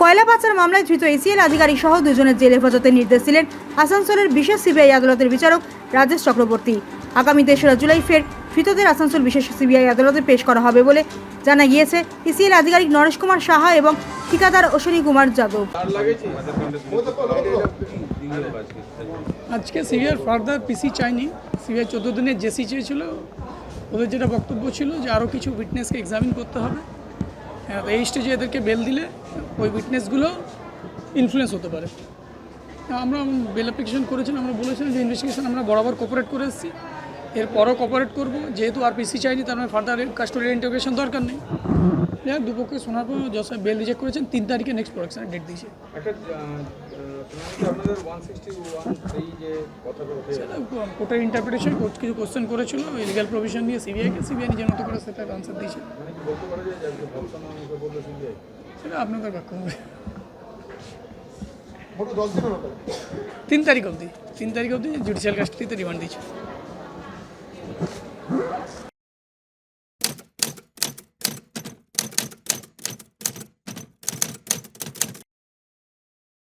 কয়লা পাচার মামলায় ধৃত এসিএল আধিকারিক সহ দুজনের জেল হেফাজতের নির্দেশ দিলেন আসানসোলের বিশেষ সিবিআই আদালতের বিচারক রাজেশ চক্রবর্তী। আগামী তেসরা জুলাই ফের ধৃতদের আসানসোল বিশেষ সিবিআই আদালতে পেশ করা হবে বলে জানা গিয়েছে ইসিএল আধিকারিক নরেশ কুমার সাহা এবং ঠিকাদার অশ্বিনী কুমার যাদব। আজকে সিবিআই ফার্দার পিসি চাইনি সিবিআই চোদ্দ দিনের জেসি চেয়েছিল। ওদের যেটা বক্তব্য ছিল যে আরও কিছু উইটনেসকে এক্সামিন করতে হবে। এই স্টেজে এদেরকে বেল দিলে ওই উইটনেসগুলো ইনফ্লুয়েন্স হতে পারে। আমরা বেল অ্যাপ্লিকেশন করেছিলাম আমরা বলেছিলাম যে ইনভেস্টিগেশন আমরা বরাবর কোপারেট করে এসেছি। এরপরও কোপারেট করব যেহেতু আর পিসি চাইনি তার মানে ফার্দার কাস্টোডিয়াল ইন্টারোগেশন দরকার নেই। যাই দুপক্ষে শোনার পর জজ বেল রিজেক্ট করেছেন তিন তারিখে নেক্সট প্রোডাকশনের ডেট দিয়েছে। উঠে কোর্টের ইন্টারপ্রিটেশন কোর্ট কিছু কোশ্চেন করেছিল লিগাল প্রভিশন নিয়ে সিবিআইকে সিবিআই নিজের মতো করে সেটার আনসার দিয়েছে। সেটা আপনাদের বাক্য হবে তিন তারিখ অবধি তিন তারিখ অবধি জুডিশিয়াল কাস্টডিতে রিমান্ড দিয়েছে।